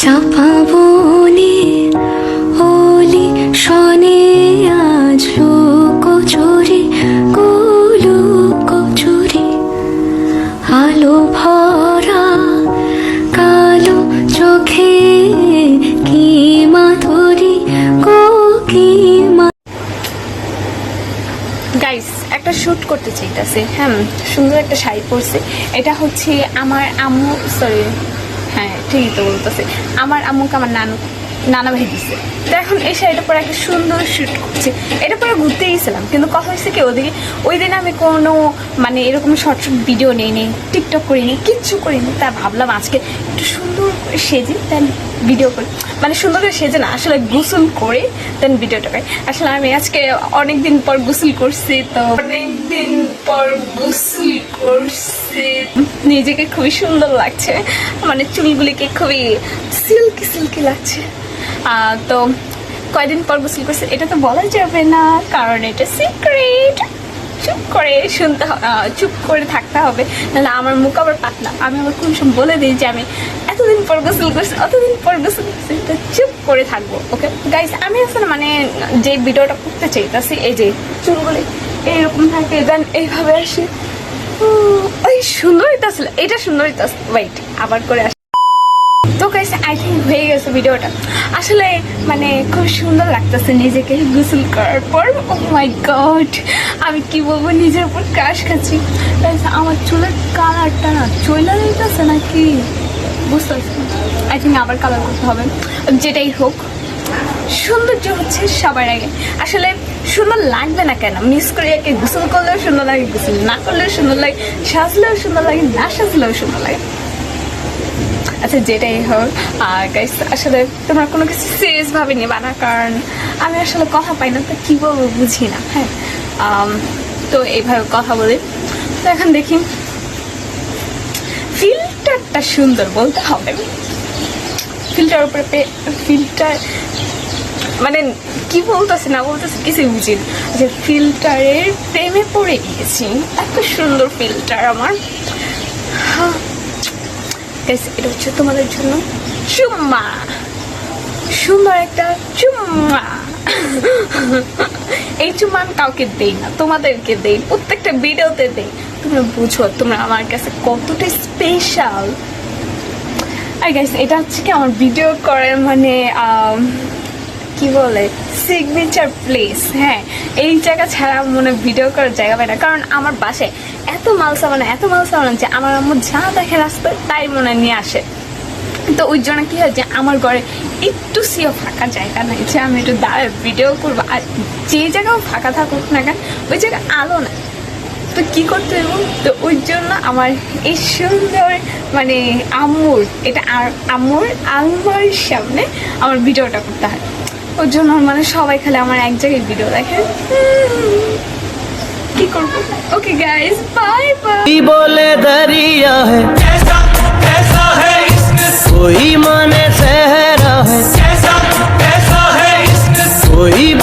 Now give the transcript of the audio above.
চাপা অলি শনে, আজ লোক চুরি গোলোক আলো ভরা, কালো চোখে, কি মাধুরী, গো কি গাইস একটা শ্যুট করতে চাইতেছে হ্যাঁ সুন্দর একটা শাড়ি পরছে। এটা হচ্ছে আমার আম্মু সরি হ্যাঁ ঠিকই তো বলতেছে। আমার আম্মুকে আমার নানু, নানা ভাই দিছে। তো এখন এসে এটা পরে একটা সুন্দর শ্যুট করছে। এটা পরে ঘুরতে গেছিলাম, কিন্তু কথা হয়েছে কি, ওদিকে ওই দিন আমি কোনো মানে এরকম শর্ট শর্ট ভিডিও নেই নেই টিকটক করিনি, কিচ্ছু করিনি। তা ভাবলাম আজকে একটু সুন্দর করে সেজে তাই ভিডিও করি। মানে সুন্দর করে সেজে না, আসলে গোসল করে দেন ভিডিওটা করি। আসলে আমি আজকে অনেক দিন পর গোসল করছি, তো অনেক দিন পর গোসল করছি। নিজেকে খুবই সুন্দর লাগছে মানে চুলগুলিকে খুবই সিল্কি সিল্কি লাগছে। তো কয়দিন পর গোসল করছি, এটা তো বলা যাবে না, কারণ এটা সিক্রেট চুপ করে শুনতে চুপ করে থাকতে হবে, নাহলে আমার মুখ আবার পাতলা। আমি আবার কোন সময় বলে দিই যে আমি এতদিন পর গোসল করছি, অতদিন পর গোসল করছি। চুপ করে থাকব, ওকে? গাইস আমি আসলে মানে যে ভিডিওটা করতে চাইতেছি, এই যে চুলগুলি এইরকম থাকে দেন এইভাবে আসি। ওই সুন্দর হইতাছিল, এটা সুন্দর হইতাছিল ওয়েট আবার করে আসি। তো গাইস আই থিঙ্ক হয়ে গেছে ভিডিওটা। আসলে মানে খুব সুন্দর লাগতেছে নিজেকে গোসল করার পর। ও মাই গড আমি কি বলব, নিজের উপর ক্রাশ খাচ্ছি। আমার চুলের কালারটা না চলে যাইতেছে নাকি? বুঝতে পারছি। আই থিঙ্ক আবার কালার করতে হবে। যেটাই হোক। সৌন্দর্য হচ্ছে সবার আগে। আসলে সুন্দর লাগবে না কেন? মিস করে একে গোসল করলেও সুন্দর লাগে, গোসল না করলেও সুন্দর লাগে, সাজলেও সুন্দর লাগে, না সাজলেও সুন্দর লাগে। আচ্ছা যেটাই হোক। আর গাইস আসলে তোমরা কোনো কিছু সিরিয়াস ভাবে নেবা না কারণ আমি আসলে কথা পাই না, তো কী বলব বুঝি না হ্যাঁ। তো এইভাবে কথা বলি। তো এখন দেখি। ফিল্টারটা সুন্দর বলতে হবে। ফিল্টার উপরে ফিল্টার মানে কি বলতেছে না বলতেছে কিছুই বুঝি যে ফিল্টারের প্রেমে পড়ে গিয়েছি। এত সুন্দর ফিল্টার আমার। হ্যাঁ এটা হচ্ছে তোমাদের জন্য। চুম্মা সুন্দর একটা চুম্মা। এই চুম্মা আমি কাউকে দেই না, তোমাদেরকে দেই, প্রত্যেকটা ভিডিওতে দেই। তোমরা বুঝো, তোমরা আমার কাছে কতটা স্পেশাল আর গাইস এটা হচ্ছে কি আমার ভিডিও করার মানে কি বলে সিগনেচার প্লেস হ্যাঁ এই জায়গা ছাড়া মনে ভিডিও করার জায়গা পাই না। কারণ আমার বাসায় এত মাল সামানা এত মাল সামানা যে আমার আম্মু যা দেখে রাস্তায় তাই মনে নিয়ে আসে। তো ওই জন্য কী হয়েছে আমার ঘরে একটু সিও ফাঁকা জায়গা নাই যে আমি একটু দাঁড়ায় ভিডিও করব। আর যে জায়গাও ফাঁকা থাকুক না কেন, ওই জায়গা আলো না তো কি করতে হবে তো ওই জন্য আমার এই সুন্দর মানে আম্মুর, এটা আর আম্মুর আলমারির সামনে আমার ভিডিওটা করতে হয়। ওর জন্য মানে সবাই খালি আমার এক জায়গায় ভিডিও দেখে। কি করব? ওকে গাইস বাই বাই বলে দাঁড়িয়ে Oi,